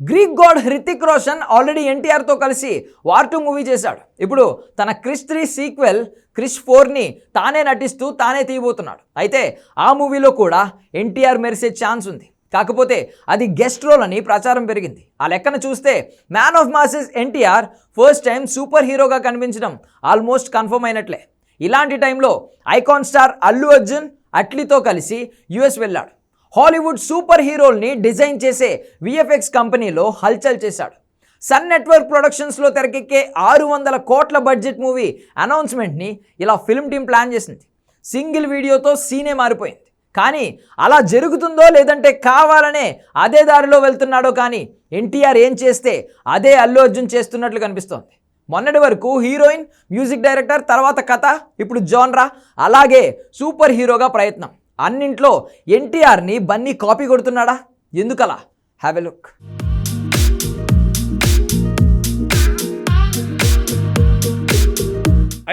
Greek god Hrithik Roshan already ఎన్టీఆర్తో కలిసి war two movie చేశాడు. ఇప్పుడు తన క్రిష్ త్రీ సీక్వెల్ క్రిష్ ఫోర్ని తానే నటిస్తూ తానే తీయబోతున్నాడు. అయితే ఆ మూవీలో కూడా ఎన్టీఆర్ మెరిసే ఛాన్స్ ఉంది. కాకపోతే అది గెస్ట్ రోల్ అని ప్రచారం పెరిగింది. ఆ లెక్కన చూస్తే man of masses NTR first time super హీరోగా కనిపించడం ఆల్మోస్ట్ కన్ఫర్మ్ అయినట్లే. ఇలాంటి టైంలో ఐకాన్ స్టార్ అల్లు అర్జున్ అట్లీతో కలిసి యుఎస్ వెళ్ళాడు. హాలీవుడ్ సూపర్ హీరోల్ని డిజైన్ చేసే విఎఫ్ఎక్స్ కంపెనీలో హల్చల్ చేశాడు. సన్ నెట్వర్క్ ప్రొడక్షన్స్లో తెరకెక్కే ఆరు వందల కోట్ల బడ్జెట్ మూవీ అనౌన్స్మెంట్ని ఇలా ఫిల్మ్ టీం ప్లాన్ చేసింది. సింగిల్ వీడియోతో సీనే మారిపోయింది. కానీ అలా జరుగుతుందో లేదంటే కావాలనే అదే దారిలో వెళ్తున్నాడో కానీ ఎన్టీఆర్ ఏం చేస్తే అదే అల్లు అర్జున్ చేస్తున్నట్లు కనిపిస్తోంది. మొన్నటి వరకు హీరోయిన్ మ్యూజిక్ డైరెక్టర్ తర్వాత కథ ఇప్పుడు జోన్రా అలాగే సూపర్ హీరోగా ప్రయత్నం. అన్నింట్లో ఎన్టీఆర్ని బన్నీ కాపీ కొడుతున్నాడా? ఎందుకలా? Have a look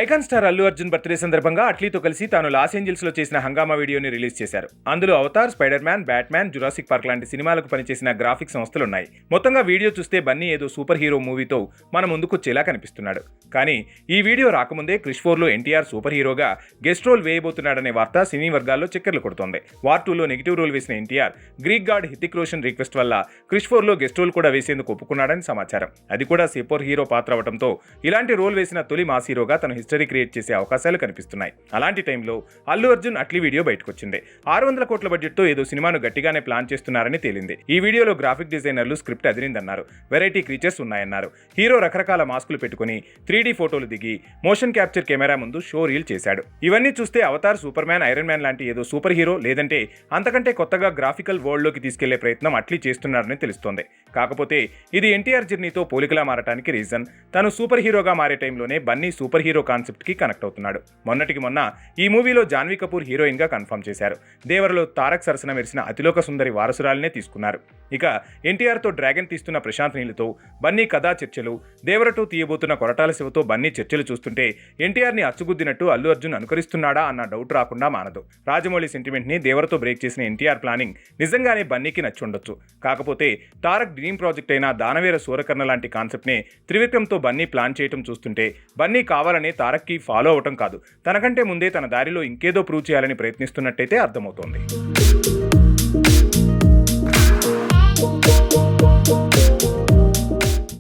icon star Allu Arjun birthday సందర్భంగా అట్లీతో కలిసి తాను లాస్ ఏంజల్స్లో చేసిన హంగామా వీడియోని రిలీజ్ చేశారు. అందులో Avatar Spider-Man Batman Jurassic Park లాంటి సినిమాలకు పనిచేసిన గ్రాఫిక్ సంస్థలున్నాయి. మొత్తంగా వీడియో చూస్తే బన్నీ ఏదో సూపర్ హీరో మూవీతో మన ముందుకొచ్చేలా కనిపిస్తున్నాడు. కానీ ఈ వీడియో రాకముందే క్రిష్ ఫోర్లో ఎన్టీఆర్ సూపర్ హీరోగా గెస్ట్ రోల్ వేయబోతున్నాడనే వార్త సినీ వర్గాల్లో చక్కర్లు కొడుతోంది. వార్ టూలో నెగిటివ్ రోల్ వేసిన NTR Greek god Hrithik Roshan request వల్ల క్రిష్ ఫోర్లో గెస్ట్ రోల్ కూడా వేసేందుకు ఒప్పుకున్నాడని సమాచారం. అది కూడా సూపర్ హీరో పాత్ర అవడంతో ఇలాంటి రోల్ వేసిన తొలి మాస్ హీరోగా తను హిస్టరీ క్రియేట్ చేసే అవకాశాలు కనిపిస్తున్నాయి. అలాంటి టైంలో అల్లు అర్జున్ అట్లీ వీడియో బయటకొచ్చింది. ఆరు వందల కోట్ల బడ్జెట్తో ఏదో సినిమాను గట్టిగానే ప్లాన్ చేస్తున్నారని తేలింది. ఈ వీడియోలో గ్రాఫిక్ డిజైనర్లు స్క్రిప్ట్ అదిరిందన్నారు. వెరైటీ క్రీచర్స్ ఉన్నాయన్నారు. హీరో రకరకాల మాస్కులు పెట్టుకుని త్రీ ఫోటోలు దిగి మోషన్ క్యాప్చర్ కెమెరా ముందు షో రీల్ చేశాడు. ఇవన్నీ చూస్తే Avatar super man Iron Man లాంటి ఏదో సూపర్ హీరో లేదంటే అంతకంటే కొత్తగా గ్రాఫికల్ వరల్డ్లోకి తీసుకెళ్ళే ప్రయత్నం అట్లీ చేస్తున్నారని తెలుస్తోంది. కాకపోతే ఇది ఎన్టీఆర్ జర్నీతో పోలికలా మారటానికి రీజన్. తను సూపర్ హీరోగా మారే టైంలోనే బన్నీ సూపర్ హీరో కాన్సెప్ట్కి కనెక్ట్ అవుతున్నాడు. మొన్నటికి మొన్న ఈ మూవీలో జాన్వీ కపూర్ హీరోయిన్గా కన్ఫర్మ్ చేశారు. దేవరలో తారక్ సరసన మెరిసిన అతిలోక సుందరి వారసురాలనే తీసుకున్నారు. ఇక ఎన్టీఆర్తో డ్రాగన్ తీస్తున్న ప్రశాంత్ నీళ్ళతో బన్నీ కథా చర్చలు దేవరటూ తీయబోతున్న కొరటాల శివతో బన్నీ చర్చలు చూస్తుంటే ఎన్టీఆర్ని అచ్చుగుద్దినట్టు అల్లు అర్జున్ అనుకరిస్తున్నాడా అన్న డౌట్ రాకుండా మానదు. రాజమౌళి సెంటిమెంట్ని దేవరతో బ్రేక్ చేసిన ఎన్టీఆర్ ప్లానింగ్ నిజంగానే బన్నీకి నచ్చుండొచ్చు. కాకపోతే తారక్ డ్రీమ్ ప్రాజెక్ట్ అయిన దానవీర సూరకర్ణ లాంటి కాన్సెప్ట్ని త్రివిక్రమ్తో బన్నీ ప్లాన్ చేయటం చూస్తుంటే బన్నీ కావాలని తారక్కి ఫాలో అవటం కాదు. తనకంటే ముందే తన దారిలో ఇంకేదో ప్రూవ్ చేయాలని ప్రయత్నిస్తున్నట్టయితే అర్థమవుతోంది.